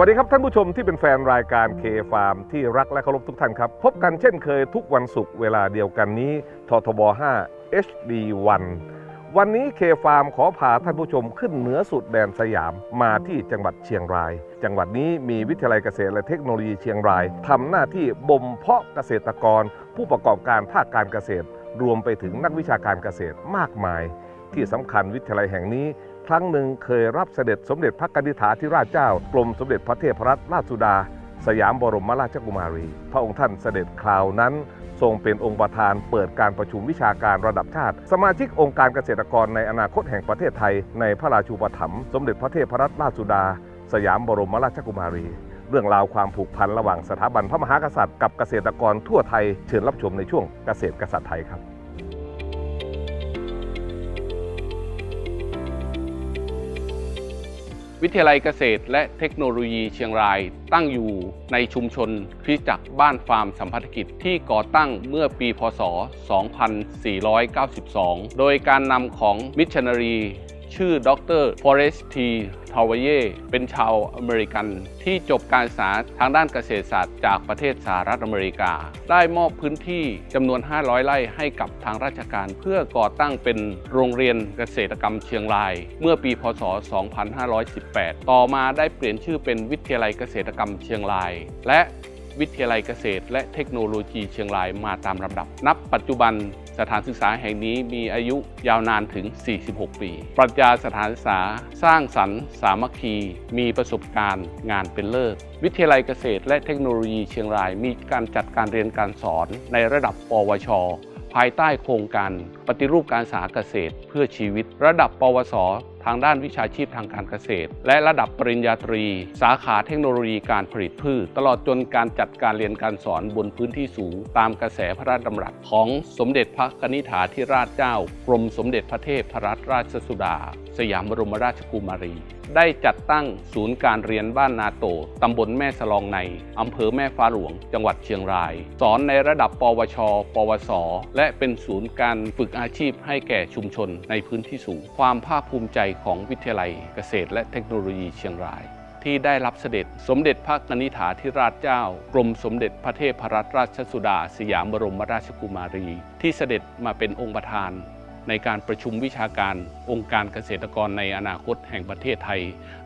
วัสดีครับท่านผู้ชมที่เป็นแฟนรายการเคฟาร์มที่รักและเคารพทุกท่านครับ พบกันเช่นเคยทุกวันศุกร์เวลาเดียวกันนี้ททบ 5 HD1 วันนี้เคฟาร์มขอพาท่านผู้ชมขึ้นเหนือสุดแดนสยามมาที่จังหวัดเชียงราย จังหวัดนี้มีวิทยาลัยเกษตรและเทคโนโลยีเชียงรายทำหน้าที่บ่มเพาะเกษตรกร ผู้ประกอบการภาคการเกษตร รวมไปถึงนักวิชาการเกษตรมากมาย ที่สำคัญวิทยาลัยแห่งนี้ ครั้งหนึ่งเคยรับเสด็จสมเด็จพระกนิษฐาธิราชเจ้ากรมสมเด็จพระเทพรัตนราชสุดา สยามบรมราชกุมารี พระองค์ท่านเสด็จคราวนั้น ทรงเป็นองค์ประธานเปิดการประชุมวิชาการระดับชาติ สมาชิกองค์การเกษตรกรในอนาคตแห่งประเทศไทย ในพระราชูปถัมภ์สมเด็จพระเทพรัตนราชสุดา สยามบรมราชกุมารีเรื่องราวความผูกพันระหว่างสถาบันพระมหากษัตริย์กับเกษตรกรทั่วไทยเชิญรับชมในช่วงเกษตรกษัตริย์ไทยครับ วิทยาลัยเกษตรและเทคโนโลยีเชียงรายตั้งอยู่ในชุมชนคริสตจักรบ้านฟาร์มสัมพันธกิจที่ก่อตั้งเมื่อปีพศ 2492 โดยการนำของมิชชันนารี ชื่อดรฟอเรสทีทาวเยเป็นชาวอเมริกันที่จบการศึกษาทางด้านเกษตรศาสตร์จากประเทศสหรัฐอเมริกา ได้มอบพื้นที่จำนวน 500 ไร่ให้กับทางราชการ เพื่อก่อตั้งเป็นโรงเรียนเกษตรกรรมเชียงราย เมื่อปี พศ 2518 ต่อมาได้เปลี่ยนชื่อเป็นวิทยาลัยเกษตรกรรมเชียงราย และวิทยาลัยเกษตร และเทคโนโลยีเชียงรายมาตามลำดับ นับปัจจุบัน สถานศึกษาแห่งนี้มีอายุยาวนานถึง 46 ปี ปรัชญาสถานศึกษาสร้างสรรค์ สามัคคี มีประสบการณ์งานเป็นเลิศ วิทยาลัยเกษตรและเทคโนโลยีเชียงราย มีการจัดการเรียนการสอนในระดับ ปวชภายใต้โครงการปฏิรูปการศึกษาเกษตรเพื่อชีวิต ระดับ ปวส ทางด้านวิชาชีพทางการเกษตร และระดับปริญญาตรี สาขาเทคโนโลยีการผลิตพืช ตลอดจนการจัดการเรียนการสอนบนพื้นที่สูง ตามกระแสพระราชดำรัสของสมเด็จพระนิธิาธิราชเจ้า กรมสมเด็จพระเทพรัตนราชสุดา สยามบรมราชกุมารี ได้จัดตั้งศูนย์การเรียนบ้านนาโต ตำบลแม่สลองใน อำเภอแม่ฟ้าหลวง จังหวัดเชียงราย สอนในระดับปวช ปวส และเป็นศูนย์การฝึกอาชีพให้แก่ชุมชนในพื้นที่สูง ความภาคภูมิใจของวิทยาลัยเกษตรและเทคโนโลยีเชียงรายที่ได้รับเสด็จสมเด็จพระกนิษฐาธิราชเจ้า กรมสมเด็จพระเทพรัตนราชสุดา สยามบรมราชกุมารี ที่เสด็จมาเป็นองค์ประธาน ในการประชุมวิชาการองค์การเกษตรกรในอนาคตแห่งประเทศไทย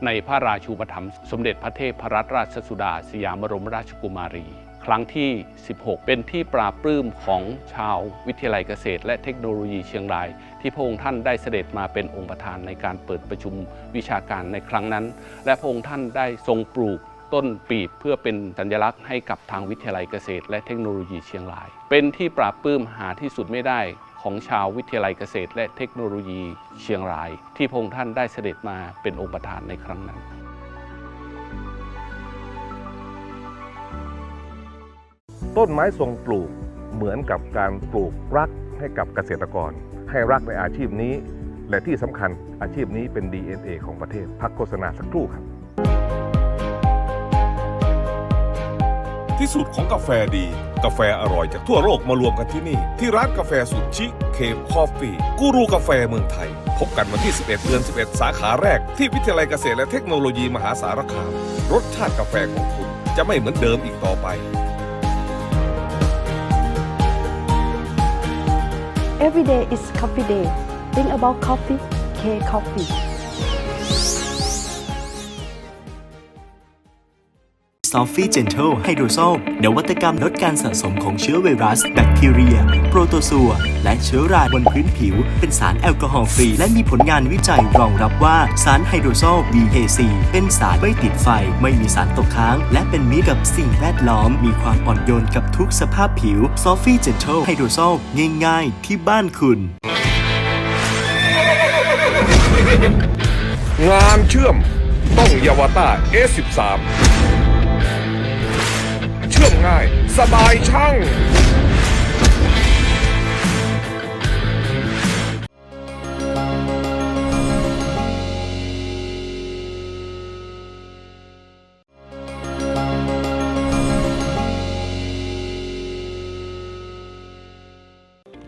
ในพระราชูปถัมภ์สมเด็จพระเทพรัตนราชสุดา สยามบรมราชกุมารี ครั้งที่ 16 เป็นที่ปราบปลื้มของชาววิทยาลัยเกษตร และเทคโนโลยีเชียงราย ที่พระองค์ท่านได้เสด็จมาเป็นองค์ประธานในการเปิดประชุมวิชาการในครั้งนั้น และพระองค์ท่านได้ทรงปลูกต้นปีบเพื่อเป็นสัญลักษณ์ให้กับทางวิทยาลัยเกษตร และเทคโนโลยีเชียงราย เป็นที่ปราบปลื้มหาที่สุดไม่ได้ ของชาววิทยาลัยเกษตร และเทคโนโลยีเชียงราย ที่พระองค์ท่านได้เสด็จมาเป็นองค์ประธานในครั้งนั้นต้นไม้ทรงปลูกเหมือนกับการปลูกรักให้กับเกษตรกร ให้รักในอาชีพนี้ และที่สำคัญอาชีพนี้เป็น DNA ของประเทศพักโฆษณาสักครู่ครับ ที่สุดของกาแฟดี กาแฟอร่อยจากทั่วโลกมารวมกันที่นี่ ที่ร้านกาแฟสุดชิคเคปคอฟฟี่กูรูกาแฟเมืองไทย พบกันวันที่ 11 เดือน 11 สาขาแรก ที่วิทยาลัยเกษตรและเทคโนโลยีมหาสารคาม รสชาติกาแฟของคุณจะไม่เหมือนเดิมอีกต่อไป Every day is coffee day. Think about coffee, K Coffee. ซอฟฟี่เจนเทลไฮโดรโซลนวัตกรรมลดการสะสมของเชื้อไวรัส แบคทีเรีย โปรโตซัว และเชื้อราบนพื้นผิว เป็นสารแอลกอฮอล์ฟรี และมีผลงานวิจัยรองรับว่าสารไฮโดรโซล BKC เป็นสารไม่ติดไฟ ไม่มีสารตกค้าง และเป็นมิตรกับสิ่งแวดล้อม มีความอ่อนโยนกับทุกสภาพผิวซอฟฟี่เจนเทลไฮโดรโซลง่ายๆ ที่บ้านคุณ งานเชื่อม ต้องยาวต้า S13 ชื่อมง่าย สบายช่าง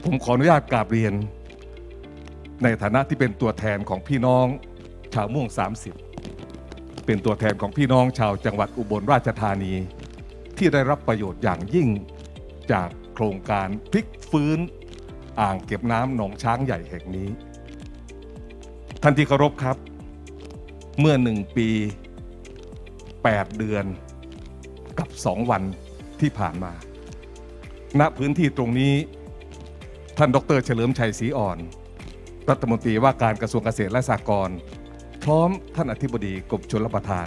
ผมขออนุญาตกราบเรียน ในฐานะที่เป็นตัวแทนของพี่น้อง ชาวม่วง 30 เป็นตัวแทนของพี่น้องชาวจังหวัดอุบลราชธานี ที่ได้รับประโยชน์อย่างยิ่งจากโครงการพลิกฟื้นอ่างเก็บน้ำหนองช้างใหญ่แห่งนี้ ท่านที่เคารพครับ เมื่อหนึ่งปี 8 เดือนกับ 2 วันที่ผ่านมา ณพื้นที่ตรงนี้ ท่านดรเฉลิมชัยศรีอ่อน รัฐมนตรีว่าการกระทรวงเกษตรและสหกรณ์พร้อมท่านอธิบดีกรมชลประทาน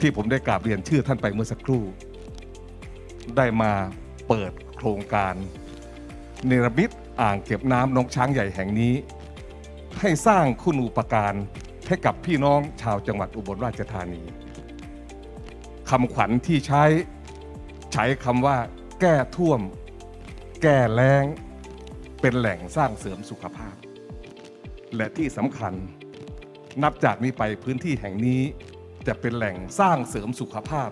ที่ผมได้กราบเรียนชื่อท่านไปเมื่อสักครู่ ได้มาเปิดโครงการเนรมิตอ่างเก็บน้ำนองช้างใหญ่แห่งนี้ ให้สร้างคุณูปการให้กับพี่น้องชาวจังหวัดอุบลราชธานีคำขวัญที่ใช้ใช้คำว่า แก้ท่วม แก้แล้ง เป็นแหล่งสร้างเสริมสุขภาพ และที่สำคัญ นับจากนี้ไปพื้นที่แห่งนี้จะเป็นแหล่งสร้างเสริมสุขภาพ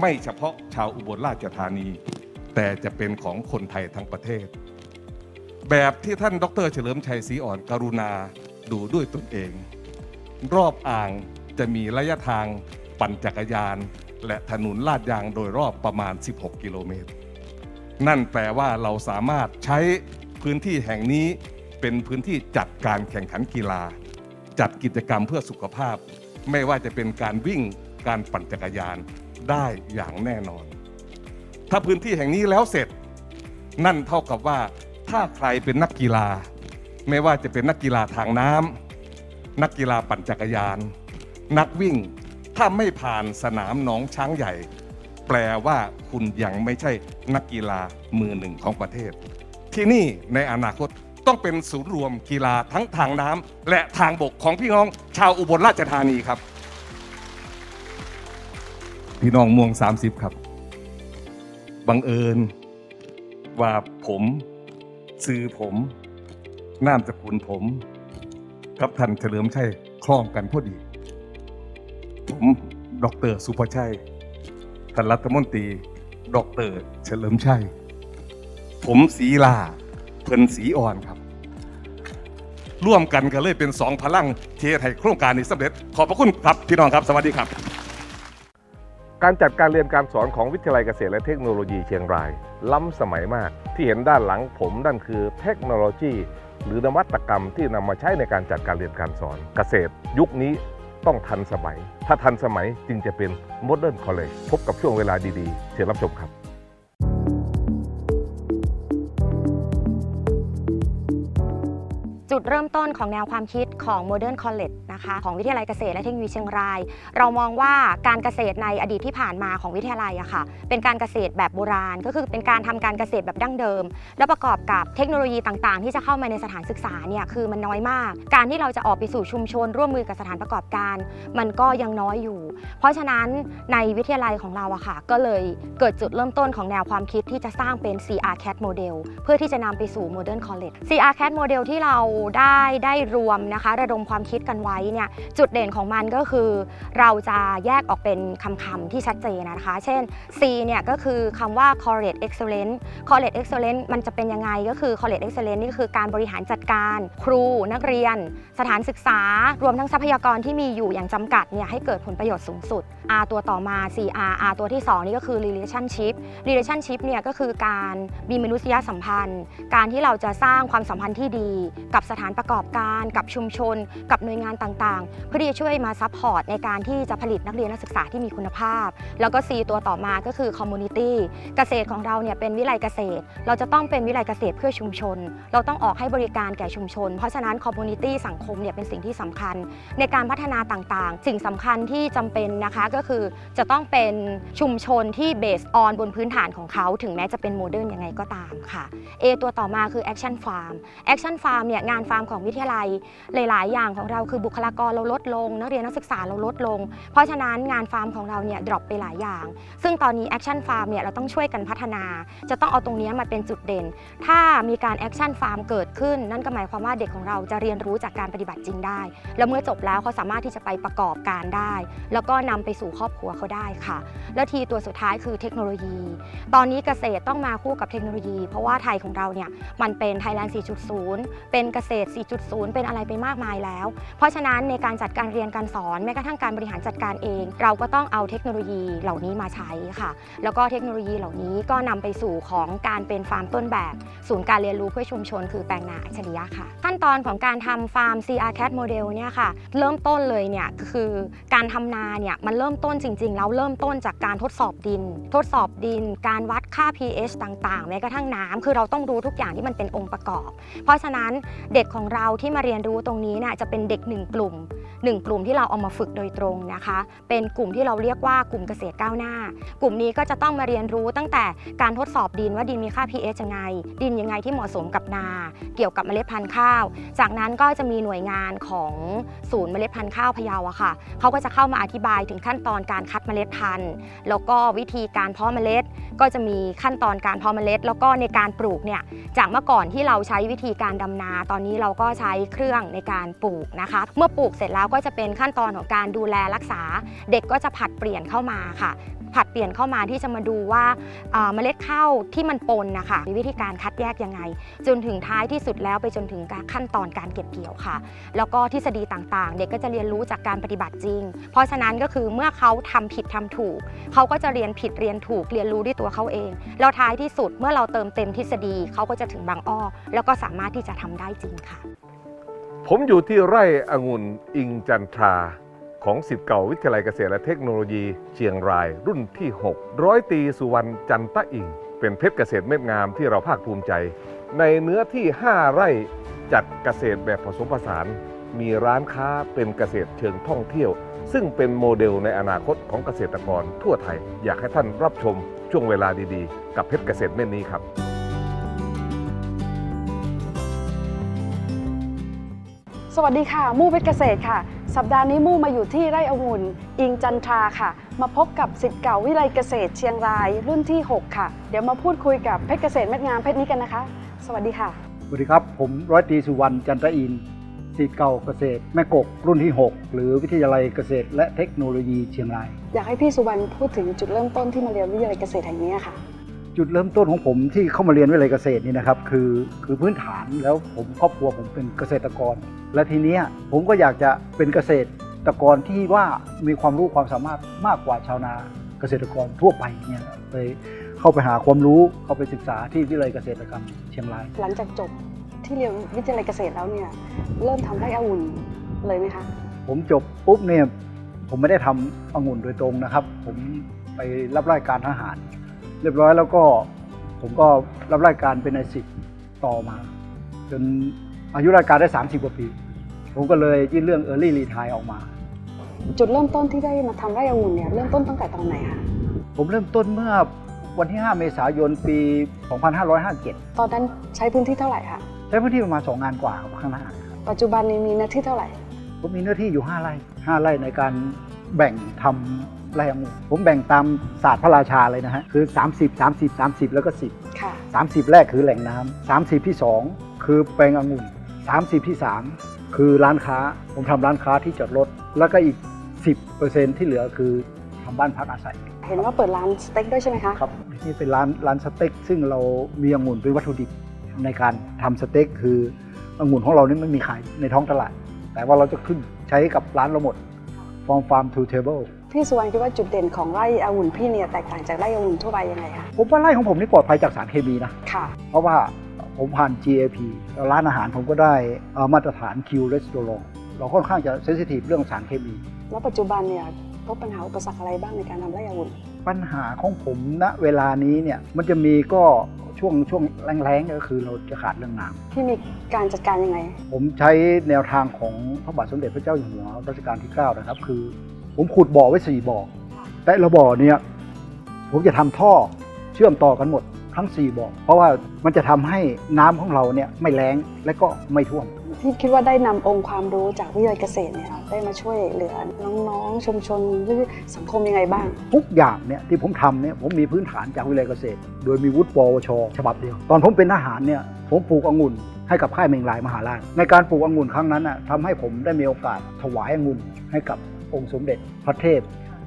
ไม่เฉพาะชาวอุบลราชธานี แต่จะเป็นของคนไทยทั้งประเทศ แบบที่ท่านดร เฉลิมชัยศรีอ่อนกรุณาดูด้วยตนเอง รอบอ่างจะมีระยะทางปั่นจักรยาน และถนนลาดยางโดยรอบประมาณ 16 กิโลเมตร นั่นแปลว่าเราสามารถใช้พื้นที่แห่งนี้เป็นพื้นที่จัดการแข่งขันกีฬา จัดกิจกรรมเพื่อสุขภาพ ไม่ว่าจะเป็นการวิ่งการปั่นจักรยาน ได้อย่างแน่นอน ถ้าพื้นที่แห่งนี้แล้วเสร็จ นั่นเท่ากับว่าถ้าใครเป็นนักกีฬา ไม่ว่าจะเป็นนักกีฬาทางน้ำนักกีฬาปั่นจักรยาน นักวิ่ง ถ้าไม่ผ่านสนามหนองช้างใหญ่ แปลว่าคุณยังไม่ใช่นักกีฬามือหนึ่งของประเทศ ที่นี่ในอนาคตต้องเป็นศูนย์รวมกีฬาทั้งทางน้ำและทางบกของพี่น้องชาวอุบลราชธานีครับ พี่น้องม่วง 30 ครับ บังเอิญ ว่าผมซื้อผมนามสกุลผม กับท่านเฉลิมชัยคล้องกันพอดี ผมดอกเตอรสุภชัยท่านรัฐมนตรีดอกเตอรเฉลิมชัย ผมสีลาเพิ่นสีอ่อนครับ ร่วมกันก็เลยเป็นสองพลังเทไทยโครงการนี้สำเร็จ ขอบพระคุณครับพี่น้องครับ สวัสดีครับ การจัดการเรียนการสอนของวิทยาลัยเกษตรและเทคโนโลยีเชียงราย ล้ำสมัยมาก ที่เห็นด้านหลังผมนั่นคือเทคโนโลยี หรือนวัตกรรมที่นำมาใช้ในการจัดการเรียนการสอน เกษตร ยุคนี้ต้องทันสมัย ถ้าทันสมัยจึงจะเป็นโมเดิร์นคอลเลจพบกับช่วงเวลาดีๆ เชิญรับชมครับ จุดเริ่มต้นของแนวความคิดของ Modern College นะคะของวิทยาลัยเกษตรและเทคโนโลยีเชียงราย เรามองว่าการเกษตรในอดีตที่ผ่านมาของวิทยาลัยอะค่ะ เป็นการเกษตรแบบโบราณ ก็คือเป็นการทำการเกษตรแบบดั้งเดิม และประกอบกับเทคโนโลยีต่างๆ ที่จะเข้ามาในสถานศึกษาเนี่ยคือมันน้อยมาก การที่เราจะออกไปสู่ชุมชน ร่วมมือกับสถานประกอบการ มันก็ยังน้อยอยู่ เพราะฉะนั้นในวิทยาลัยของเราอะค่ะก็เลยเกิดจุดเริ่มต้นของแนวความคิดที่จะสร้างเป็น CR CAT Model เพื่อที่จะนำไปสู่ Modern College CR CAT Model ที่เราได้ได้รวมนะคะ ระดมความคิดกันไว้เนี่ยจุดเด่นของมันก็คือเราจะแยกออกเป็นคำคำๆที่ชัดเจนนะคะ เช่น C เนี่ยก็คือคำว่า College Excellence College Excellence มันจะเป็นยังไงก็คือ College Excellence นี่คือการบริหารจัดการ ครูนักเรียน สถานศึกษา รวมทั้งทรัพยากรที่มีอยู่อย่างจำกัดเนี่ยให้เกิดผลประโยชน์สูงสุด R ตัวต่อมา CR R ตัวที่ 2 นี่ก็คือ relationship relationship เนี่ยก็คือการมีมนุษยสัมพันธ์ การที่เราจะสร้างความสัมพันธ์ที่ดีกับสถานประกอบการกับชุมชน กับหน่วยงานต่างๆ เพื่อที่จะช่วยมาซัพพอร์ตในการที่จะผลิตนักเรียนนักศึกษาที่มีคุณภาพ แล้วก็ C ตัวต่อมาก็คือ community เกษตรของเราเนี่ยเป็นวิไลเกษตร เราจะต้องเป็นวิไลเกษตรเพื่อชุมชน เราต้องออกให้บริการแก่ชุมชน เพราะฉะนั้น community สังคมเนี่ยเป็นสิ่งที่สำคัญ ในการพัฒนาต่างๆ สิ่งสำคัญที่จำเป็นนะคะก็คือจะต้องเป็นชุมชนที่เบสออนบนพื้นฐานของเขา ถึงแม้จะเป็นโมเดิร์นยังไงก็ตามค่ะ A ตัวต่อมาคือ Action Farm Action Farm เนี่ยงานานฟาร์มของวิทยาลัย หลาย ๆ อย่างของเราคือบุคลากรเราลดลง นักเรียนนักศึกษาเราลดลง เพราะฉะนั้นงานฟาร์มของเราเนี่ยดรอปไปหลายอย่าง ซึ่งตอนนี้แอคชั่นฟาร์มเนี่ยเราต้องช่วยกันพัฒนา จะต้องเอาตรงนี้มาเป็นจุดเด่น ถ้ามีการแอคชั่นฟาร์มเกิดขึ้น นั่นก็หมายความว่าเด็กของเราจะเรียนรู้จากการปฏิบัติจริงได้ แล้วเมื่อจบแล้วเขาสามารถที่จะไปประกอบการได้ แล้วก็นำไปสู่ครอบครัวเขาได้ค่ะ แล้วทีตัวสุดท้ายคือเทคโนโลยี ตอนนี้เกษตรต้องมาคู่กับเทคโนโลยี เพราะว่าไทยของเราเนี่ยมันเป็น Thailand 4.0 เป็นเกษตร 4.0 เป็นอะไรไปมากมายแล้ว เพราะฉะนั้นในการจัดการเรียนการสอนแม้กระทั่งการบริหารจัดการเอง เราก็ต้องเอาเทคโนโลยีเหล่านี้มาใช้ค่ะ แล้วก็เทคโนโลยีเหล่านี้ก็นำไปสู่ของการเป็นฟาร์มต้นแบบ ศูนย์การเรียนรู้เพื่อชุมชน คือแปลงนาอัจฉริยะค่ะ ขั้นตอนของการทำฟาร์ม CR Cat Model เนี่ยค่ะ เริ่มต้นเลยเนี่ยคือการทำนาเนี่ยมันเริ่มต้นจริง ๆ แล้วเริ่มต้นจากการทดสอบดิน ทดสอบดิน การวัดค่า pH ต่างๆแม้กระทั่งน้ำคือเราต้องรู้ทุกอย่างที่มันเป็นองค์ประกอบ เพราะฉะนั้นเด็กของเราที่มาเรียนรู้ตรงนี้นี่ยจะเป็นเด็กหนึ่งกลุ่มหนึ่งกลุ่มที่เราเอามาฝึกโดยตรงนะคะ เป็นกลุ่มที่เราเรียกว่ากลุ่มเกษตรก้าวหน้า กลุ่มนี้ก็จะต้องมาเรียนรู้ตั้งแต่การทดสอบดินว่าดินมีค่า pH ยังไง ดินยังไงที่เหมาะสมกับนา เกี่ยวกับเมล็ดพันธุ์ข้าว จากนั้นก็จะมีหน่วยงานของศูนย์เมล็ดพันธุ์ข้าวพะเยาอะค่ะเขาก็จะเข้ามาอธิบายถึงขั้นตอนการคัดเมล็ดพันธุ์ แล้วก็วิธีการเพาะเมล็ด ก็จะมีขั้นตอนการเพาะเมล็ด แล้วก็ในการปลูกเนี่ยจากเมื่อก่อนที่เราใช้วิธีการดำนาตอนนี้เราก็ใช้เครื่องในการปลูกนะคะ เมื่อปลูกเสร็จแล้วก็จะเป็นขั้นตอนของการดูแลรักษา เด็กก็จะผัดเปลี่ยนเข้ามาค่ะ ผัดเปลี่ยนเข้ามาที่จะมาดูว่าเอ่อเมล็ดข้าวที่มันปนนะคะมีวิธีการคัดแยกยังไง จนถึงท้ายที่สุดแล้วไปจนถึงขั้นตอนการเก็บเกี่ยวค่ะ แล้วก็ทฤษฎีต่างๆ เด็กก็จะเรียนรู้จากการปฏิบัติจริง เพราะฉะนั้นก็คือเมื่อเขาทำผิดทำถูก เขาก็จะเรียนผิดเรียนถูกเรียนรู้ด้วยตัวเขาเองแล้วท้ายที่สุดเมื่อเราเติมเต็มทฤษฎีเขาก็จะถึงบางอ้อ แล้วก็สามารถที่จะทำได้จริงค่ะ ผมอยู่ที่ไร่องุ่นอิงจันทรา ของสิทธิ์เก่าวิทยาลัยเกษตรและเทคโนโลยี เชียงรายรุ่นที่ 6 ร้อยตีสุวรรณจันตะอิง เป็นเพชรเกษตรเม็ดงามที่เราภาคภูมิใจ ในเนื้อที่ 5 ไร่จัดเกษตรแบบผสมผสาน มีร้านค้าเป็นเกษตรเชิงท่องเที่ยว ซึ่งเป็นโมเดลในอนาคตของเกษตรกรทั่วไทย อยากให้ท่านรับชมช่วงเวลาดีๆ กับเพชรเกษตรเม็ดนี้ครับ สวัสดีค่ะ มู่เพชรเกษตรค่ะ สัปดาห์นี้มู่มาอยู่ที่ไร่องุ่น อิงจันทราค่ะ มาพบกับสิทธิ์เก่าวิไลเกษตรเชียงรายรุ่นที่ 6 ค่ะ เดี๋ยวมาพูดคุยกับเพชรเกษตรเม็ดงามเพชรนี้กันนะคะ สวัสดีค่ะ สวัสดีครับ ผมร้อยตรีสุวรรณจันทอินทร์ศิษย์เก่าเกษตรแม่กกรุ่นที่ 6 หรือวิทยาลัยเกษตร และเทคโนโลยีเชียงราย อยากให้พี่สุวรรณพูดถึงจุดเริ่มต้นที่มาเรียนวิทยาลัยเกษตรแห่งนี้ค่ะ จุดเริ่มต้นของผมที่เข้ามาเรียนวิทยาลัยเกษตรนี่นะครับคือคือพื้นฐานแล้วผมครอบครัวผมเป็นเกษตรกร และทีเนี้ยผมก็อยากจะเป็นเกษตรกรที่ว่ามีความรู้ความสามารถมากกว่าชาวนาเกษตรกรทั่วไปเนี่ยเลยเข้าไปหาความรู้เข้าไปศึกษาที่วิทยาลัยเกษตรกรรมเชียงราย หลังจากจบที่เรียนวิทยาลัยเกษตรแล้วเนี่ยเริ่มทำไร่องุ่นเลยไหมคะผมจบปุ๊บเนี่ยผมไม่ได้ทำองุ่นโดยตรงนะครับ ผมไปรับราชการทหาร เรียบร้อยแล้วก็ผมก็รับราชการเป็นนายสิบต่อมา จนอายุราชการได้ 30 กว่าปี ผมก็เลยยื่นเรื่อง Early Retire ออกมา จุดเริ่มต้นที่ได้มาทำไร่องุ่นเนี่ยเริ่มต้นตั้งแต่ตอนไหนคะผมเริ่มต้นเมื่อวันที่ 5 เมษายนปี 2557 ตอนนั้นใช้พื้นที่เท่าไหร่คะใช้พื้นที่ประมาณ 2 งานกว่าครับข้างหน้า ปัจจุบันนี้มีเนื้อที่เท่าไหร่ ผมมีเนื้อที่อยู่ 5 ไร่ 5 ไร่ในการแบ่งทำ ไร่องุ่นผมแบ่งตามศาสตร์พระราชาเลยนะฮะคือ 30 30 30 แล้วก็ 10 ค่ะ 30 แรกคือแหล่งน้ำ30 ที่ 2 คือแปลงองุ่น 30 ที่ 3 คือร้านค้าผมทำร้านค้าที่จอดรถ แล้วก็อีก 10%ที่เหลือคือทำบ้านพักอาศัย เห็นว่าเปิดร้านสเต็กด้วยใช่ไหมคะครับนี่เป็นร้านร้านสเต็กซึ่งเรามีองุ่นเป็นวัตถุดิบในการทำสเต็กคือองุ่นของเรานี่ไม่มีขายในท้องตลาด แต่ว่าเราจะขึ้นใช้กับร้านเราหมด from farm to table พี่สุวรรณคิดว่าจุดเด่นของไร่องุ่นพี่เนี่ยแตกต่างจากไร่องุ่นทั่วไปยังไงคะผมว่าไร่ของผมนี่ปลอดภัยจากสารเคมีนะค่ะ เพราะว่าผมผ่าน GAP แล้วร้านอาหารผมก็ได้เอ่อมาตรฐาน Q Restaurant เราค่อนข้างจะเซนซิทีฟเรื่องสารเคมี แล้วปัจจุบันเนี่ยพบปัญหาอุปสรรคอะไรบ้างในการทำไร่องุ่นปัญหาของผมณเวลานี้เนี่ยมันจะมีก็ช่วงช่วงแรงๆก็คือเราจะขาดเรื่องน้ำพี่มีการจัดการยังไง ผมใช้แนวทางของพระบาทสมเด็จพระเจ้าอยู่หัวรัชกาลที่ 9 นะครับ คือ ผมขุดบ่อไว้สี่บ่อ แต่ละบ่อเนี่ยผมจะทำท่อเชื่อมต่อกันหมดทั้ง4บ่อเพราะว่ามันจะทำให้น้ำของเราเนี่ยไม่แล้งและก็ไม่ท่วมพี่คิดว่าได้นำองค์ความรู้จากวิทยาลัยเกษตรเนี่ยได้มาช่วยเหลือน้องๆชุมชนหรือสังคมยังไงบ้าง ทุกอย่างเนี่ยที่ผมทำเนี่ยผมมีพื้นฐานจากวิทยาลัยเกษตร โดยมีวุฒิปวช ฉบับเดียว ตอนผมเป็นทหารเนี่ยผมปลูกองุ่นให้กับค่ายเมงลายมหาราชในการปลูกองุ่นครั้งนั้นน่ะทำให้ผมได้มีโอกาสถวายองุ่นให้กับ องค์สมเด็จพระเทพ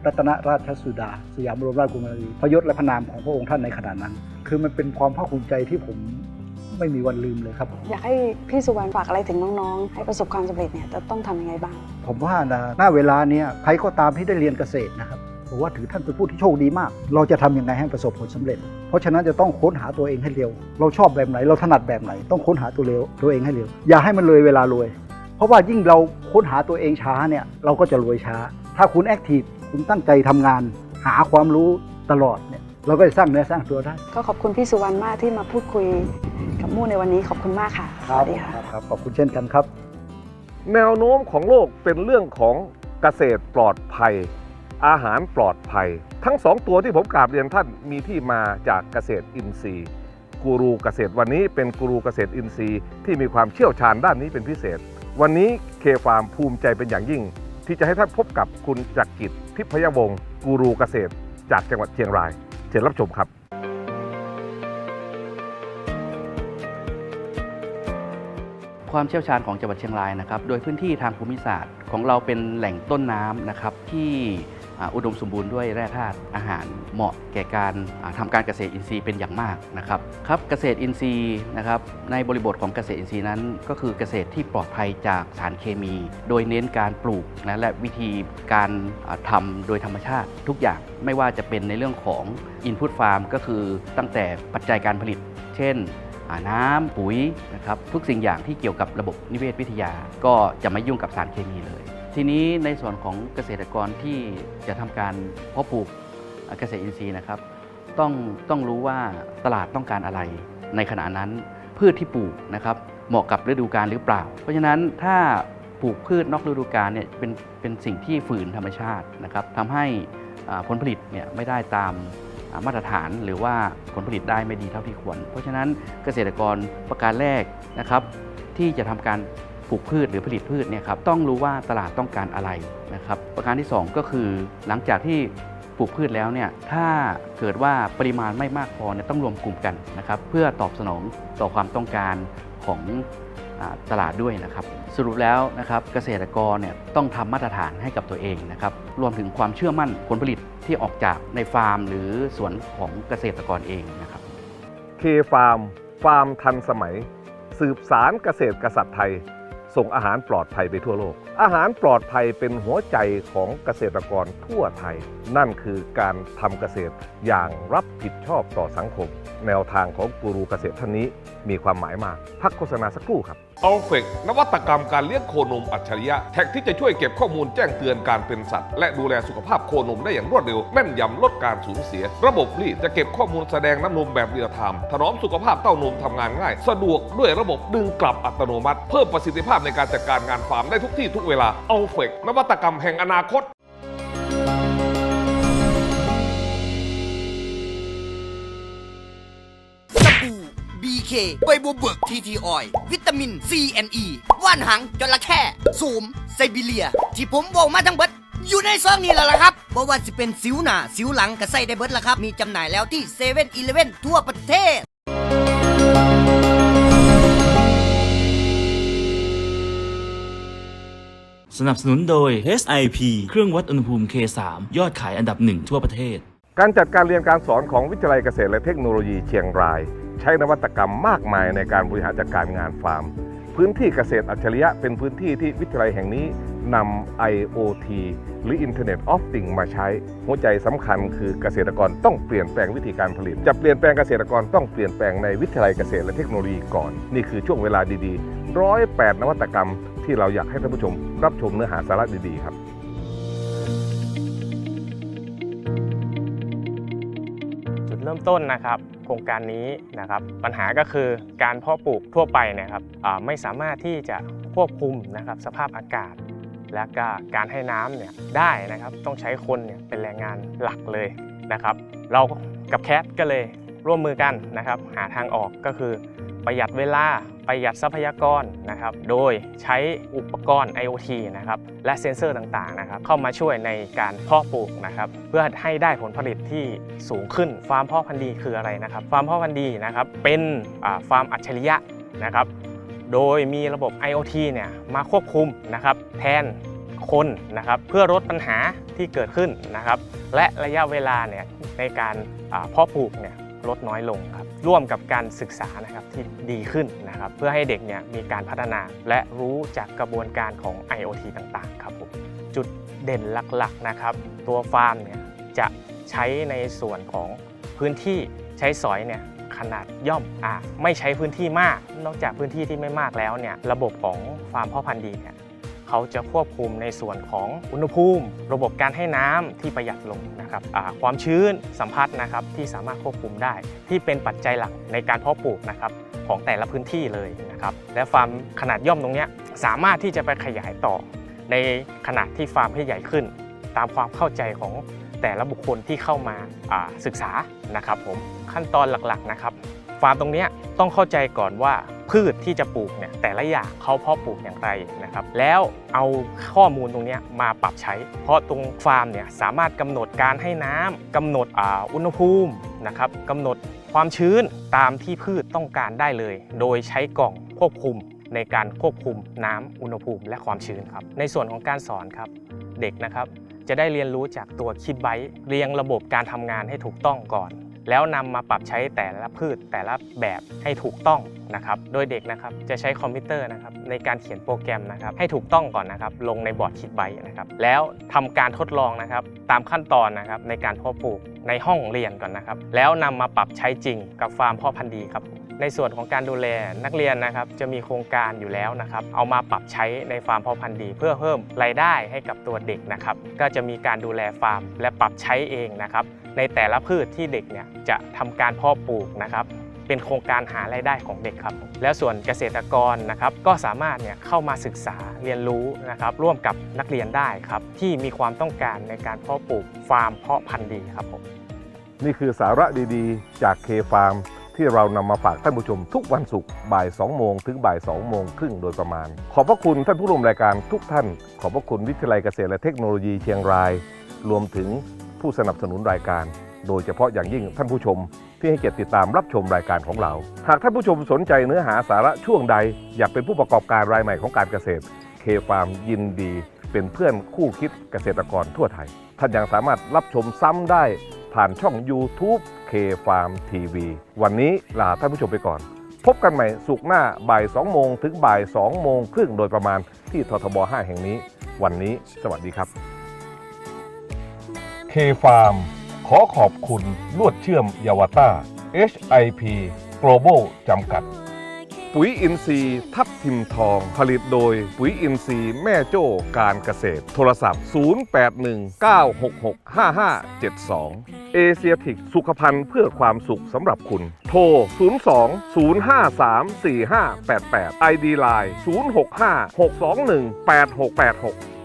รัตนราชสุดา สยามบรมราชกุมารีพระยศและพระนามของพระองค์ท่านในขณะนั้น คือมันเป็นความภาคภูมิใจที่ผมไม่มีวันลืมเลยครับ อยากให้พี่สุวรรณฝากอะไรถึงน้องๆ ให้ประสบความสำเร็จเนี่ยจะต้องทำยังไงบ้าง ผมว่านะหน้าเวลาเนี้ยใครก็ตามที่ได้เรียนเกษตรนะครับผมว่าถือท่านเป็นผู้ที่โชคดีมาก เราจะทำยังไงให้ประสบผลสำเร็จ เพราะฉะนั้นจะต้องค้นหาตัวเองให้เร็ว เราชอบแบบไหน เราถนัดแบบไหน ต้องค้นหาตัวเร็วตัวเองให้เร็ว อย่าให้มันเลยเวลารวยเพ ราะว่ายิ่งเราค้นหาตัวเองช้าเนี่ยเราก็จะรวยช้า ถ้าคุณแอคทีฟคุณตั้งใจทำงาน หาความรู้ตลอดเนี่ยเราก็จะสร้างเนื้อสร้างตัวได้ ก็ขอบคุณพี่สุวรรณมากที่มาพูดคุยกับมู่ในวันนี้ขอบคุณมากค่ะสวัสดีค่ะครับขอบคุณเช่นกันครับ แนวโน้มของโลกเป็นเรื่องของเกษตรปลอดภัย อาหารปลอดภัย ทั้งสองตัวที่ผมกราบเรียนท่านมีที่มาจากเกษตรอินทรีย์กูรูเกษตรวันนี้เป็นกูรูเกษตรอินทรีย์ที่มีความเชี่ยวชาญด้านนี้เป็นพิเศษ วันนี้เคฟาร์มภูมิใจเป็นอย่างยิ่ง ที่จะให้ท่านพบกับคุณจักรกิจทิพยวงศ์กูรูเกษตร จากจังหวัดเชียงราย เชิญรับชมครับ ความเชี่ยวชาญของจังหวัดเชียงรายนะครับ โดยพื้นที่ทางภูมิศาสตร์ของเราเป็นแหล่งต้นน้ำนะครับที่ อุดมสมบูรณ์ด้วยแร่ธาตุอาหารเหมาะแก่การอ่าทำการเกษตรอินทรีย์เป็นอย่างมากนะครับครับเกษตรอินทรีย์นะครับในบริบทของเกษตรอินทรีย์นั้น ก็คือเกษตรที่ปลอดภัยจากสารเคมี โดยเน้นการปลูกนะและวิธีการอ่าทำโดยธรรมชาติ ทุกอย่างไม่ว่าจะเป็นในเรื่องของ Input Farm ก็คือตั้งแต่ปัจจัยการผลิต เช่นน้ำปุ๋ยนะครับทุกสิ่งอย่างที่เกี่ยวกับระบบนิเวศวิทยา ก็จะไม่ยุ่งกับสารเคมีเลย ทีนี้ในส่วนของเกษตรกรที่จะทำการเพาะปลูกเกษตรอินทรีย์นะครับ ต้องต้องรู้ว่าตลาดต้องการอะไร ในขณะนั้นพืชที่ปลูกนะครับเหมาะกับฤดูกาลหรือเปล่า เพราะฉะนั้นถ้าปลูกพืชนอกฤดูกาลเนี่ยเป็นเป็นสิ่งที่ฝืนธรรมชาตินะครับทำให้ผลผลิตเนี่ยไม่ได้ตามมาตรฐานหรือว่าผลผลิตได้ไม่ดีเท่าที่ควร เพราะฉะนั้นเกษตรกรประการแรกนะครับที่จะทำการ ปลูกพืชหรือผลิตพืชเนี่ยครับต้องรู้ว่าตลาดต้องการอะไรนะครับ ประการที่ 2 ก็คือหลังจากที่ปลูกพืชแล้วเนี่ยถ้าเกิดว่าปริมาณไม่มากพอเนี่ยต้องรวมกลุ่มกันนะครับ เพื่อตอบสนองต่อความต้องการของตลาดด้วยนะครับ สรุปแล้วนะครับเกษตรกรเนี่ยต้องทำมาตรฐานให้กับตัวเองนะครับรวมถึงความเชื่อมั่นผลผลิตที่ออกจากในฟาร์ม หรือสวนของเกษตรกรเองนะครับเคฟาร์มฟาร์มทันสมัย สืบสารเกษตรกษัตริย์ไทย ส่งอาหารปลอดภัยไปทั่วโลก อาหารปลอดภัยเป็นหัวใจของเกษตรกรทั่วไทย นั่นคือการทำเกษตรอย่างรับผิดชอบต่อสังคม แนวทางของกูรูเกษตรท่านนี้มีความหมายมาก พักโฆษณาสักครู่ครับเอัลเฟกนวัตกรรมการเลี้ยงโคนมอัจฉริยะ แท็กที่จะช่วยเก็บข้อมูลแจ้งเตือนการเป็นสัตว์ และดูแลสุขภาพโคนมได้อย่างรวดเร็ว แม่นยำลดการสูญเสีย ระบบรีดจะเก็บข้อมูลแสดงน้ำนมแบบเรียลไทม์ถนอมสุขภาพเต้านมทำงานง่าย สะดวกด้วยระบบดึงกลับอัตโนมัติ เพิ่มประสิทธิภาพในการจัดการงานฟาร์มได้ทุกที่ทุกเวลาเอัลเฟกนวัตกรรมแห่งอนาคต BK ใบบัวเบิกทีทีออย วิตามิน C E ว่านหางจระเข้สูมไซบีเรีย ที่ผมบอกมาทั้งเบิดอยู่ในซองนี้แล้วล่ะครับบ่ว่าสิเป็นสิวหน้าสิวหลังก็ใส่ได้เบิดล่ะครับ มีจำหน่ายแล้วที่เซเว่นอีเลฟเว่นทั่วประเทศสนับสนุนโดย SIP เครื่องวัดอุณหภูมิ K3 ยอดขายอันดับหนึ่งทั่วประเทศ การจัดการเรียนการสอนของวิทยาลัยเกษตรและเทคโนโลยีเชียงราย ใช้นวัตกรรมมากมายในการบริหารจัดการงานฟาร์ม พื้นที่เกษตรอัจฉริยะเป็นพื้นที่ที่วิทยาลัยแห่งนี้นำ IoT หรือ Internet of Things มาใช้ หัวใจสำคัญคือเกษตรกรต้องเปลี่ยนแปลงวิธีการผลิต จะเปลี่ยนแปลงเกษตรกรต้องเปลี่ยนแปลงในวิทยาลัยเกษตรและเทคโนโลยีก่อน นี่คือช่วงเวลาดีๆร้อยแปดนวัตกรรมที่เราอยากให้ท่านผู้ชม รับชมเนื้อหาสาระดีๆครับ เริ่มต้นนะครับ โครงการนี้นะครับ ปัญหาก็คือการเพาะปลูกทั่วไปเนยครับไม่สามารถที่จะควบคุมนะครับสภาพอากาศ และก็การให้น้ำเนี่ยได้นะครับต้องใช้คนเนี่ยเป็นแรงงานหลักเลยนะครับ เรากับแคทก็เลยร่วมมือกันนะครับ หาทางออกก็คือประหยัดเวลา ประหยัดทรัพยากรนะครับ โดยใช้อุปกรณ์ IoT นะครับ และเซ็นเซอร์ต่างๆนะครับ เข้ามาช่วยในการเพาะปลูกนะครับ เพื่อให้ได้ผลผลิตที่สูงขึ้น ฟาร์มเพาะพันธุ์ดีคืออะไรนะครับ ฟาร์มเพาะพันธุ์ดีนะครับ เป็นฟาร์มอัจฉริยะนะครับ โดยมีระบบ IoT เนี่ยมาควบคุมนะครับ แทนคนนะครับ เพื่อลดปัญหาที่เกิดขึ้นนะครับ และระยะเวลาเนี่ยในการเพาะปลูกเนี่ย ลดน้อยลงครับร่วมกับการศึกษานะครับที่ดีขึ้นนะครับเพื่อให้เด็กเนี่ยมีการพัฒนาและรู้จากกระบวนการของ IoT ต่างๆครับผมจุดเด่นหลักๆนะครับตัวฟาร์มเนี่ยจะใช้ในส่วนของพื้นที่ใช้สอยเนี่ยขนาดย่อมอะไม่ใช้พื้นที่มาก นอกจากพื้นที่ที่ไม่มากแล้วเนี่ยระบบของฟาร์มพ่อพันธุ์ดีเนี่ย เขาจะควบคุมในส่วนของอุณหภูมิ ระบบการให้น้ำที่ประหยัดลงนะครับความชื้นสัมผัสนะครับที่สามารถควบคุมได้ ที่เป็นปัจจัยหลักในการเพาะปลูกนะครับของแต่ละพื้นที่เลยนะครับและฟาร์มขนาดย่อมตรงนี้สามารถที่จะไปขยายต่อ ในขนาดที่ฟาร์มให้ใหญ่ขึ้น ตามความเข้าใจของแต่ละบุคคลที่เข้ามาาศึกษานะครับผมขั้นตอนหลักๆนะครับฟาร์มตรงนี้ต้องเข้าใจก่อนว่า พืชที่จะปลูกเนี่ยแต่ละอย่างเขาเพาะปลูกอย่างไรนะครับ แล้วเอาข้อมูลตรงนี้มาปรับใช้ เพราะตรงฟาร์มเนี่ยสามารถกำหนดการให้น้ำกำหนดอ,อุณหภูมินะครับกำหนดความชื้นตามที่พืชต้องการได้เลย โดยใช้กล่องควบคุมในการควบคุมน้ำอุณหภูมิและความชื้นครับ ในส่วนของการสอนครับเด็กนะครับ จะได้เรียนรู้จากตัวคิดไบเรียงระบบการทำงานให้ถูกต้องก่อน แล้วนำมาปรับใช้แต่ละพืชแต่ละแบบให้ถูกต้อง นะครับ โดยเด็กนะครับจะใช้คอมพิวเตอร์นะครับในการเขียนโปรแกรมนะครับให้ถูกต้องก่อนนะครับลงในบอร์ดคิดไบต์นะครับแล้วทำการทดลองนะครับตามขั้นตอนนะครับในการเพาะปลูกในห้องเรียนก่อนนะครับ แล้วนำมาปรับใช้จริงกับฟาร์มพ่อพันธุ์ดีครับในส่วนของการดูแลนักเรียนนะครับจะมีโครงการอยู่แล้วนะครับเอามาปรับใช้ในฟาร์มพ่อพันธุ์ดี เพื่อเพิ่มรายได้ให้กับตัวเด็กนะครับก็จะมีการดูแลฟาร์มและปรับใช้เองนะครับในแต่ละพืชที่เด็กเนี่ยจะทำการเพาะปลูกนะครับ เป็นโครงการหารายได้ของเด็กครับ แล้วส่วนเกษตรกรนะครับก็สามารถเนี่ยเข้ามาศึกษาเรียนรู้นะครับร่วมกับนักเรียนได้ครับที่มีความต้องการในการเพาะปลูกฟาร์มเพาะพันธุ์ดีครับผมนี่คือสาระดีๆ จากเคฟาร์มที่เรานำมาฝากท่านผู้ชมทุกวันศุกร์บ่าย 2 โมงถึงบ่าย 2 โมงครึ่งโดยประมาณ ขอบพระคุณท่านผู้ร่วมรายการทุกท่าน ขอบพระคุณวิทยาลัยเกษตรและเทคโนโลยีเชียงราย รวมถึงผู้สนับสนุนรายการ โดยเฉพาะอย่างยิ่งท่านผู้ชม ที่ให้เกียรติติดตามรับชมรายการของเรา หากท่านผู้ชมสนใจเนื้อหาสาระช่วงใด อยากเป็นผู้ประกอบการรายใหม่ของการเกษตรเคฟาร์มยินดี เป็นเพื่อนคู่คิดเกษตรกรทั่วไทย ท่านยังสามารถรับชมซ้ำได้ผ่านช่อง YouTube K Farm TV วันนี้ลาท่านผู้ชมไปก่อน พบกันใหม่สุกหน้าบ่าย 2 โมงถึงบ่าย 2 โมงครึ่งโดยประมาณที่ททบ 5 แห่งนี้ วันนี้สวัสดีครับ K Farm อขอบคุณลวดเชื่อมยาวต้า HIP Global จำกัด ปุ๋ยอินทรีย์ทับทิมทอง ผลิตโดยปุ๋ยอินทรีย์แม่โจ้การเกษตร โทรศัพท์ 0819665572 เอเชียทิกสุขภัณฑ์เพื่อความสุขสำหรับคุณ โทร 02-053-4588 ID Line 065-621-8686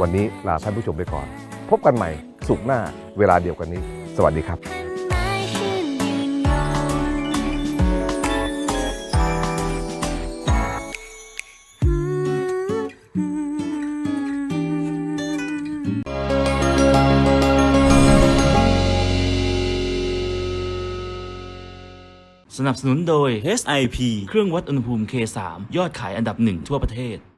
วันนี้ลาท่านผู้ชมไปก่อน พบกันใหม่สุกร์หน้าเวลาเดียวกันนี้ สวัสดีครับสนับสนุนโดย SIP เครื่องวัดอุณหภูมิ K3 ยอดขายอันดับหนึ่งทั่วประเทศ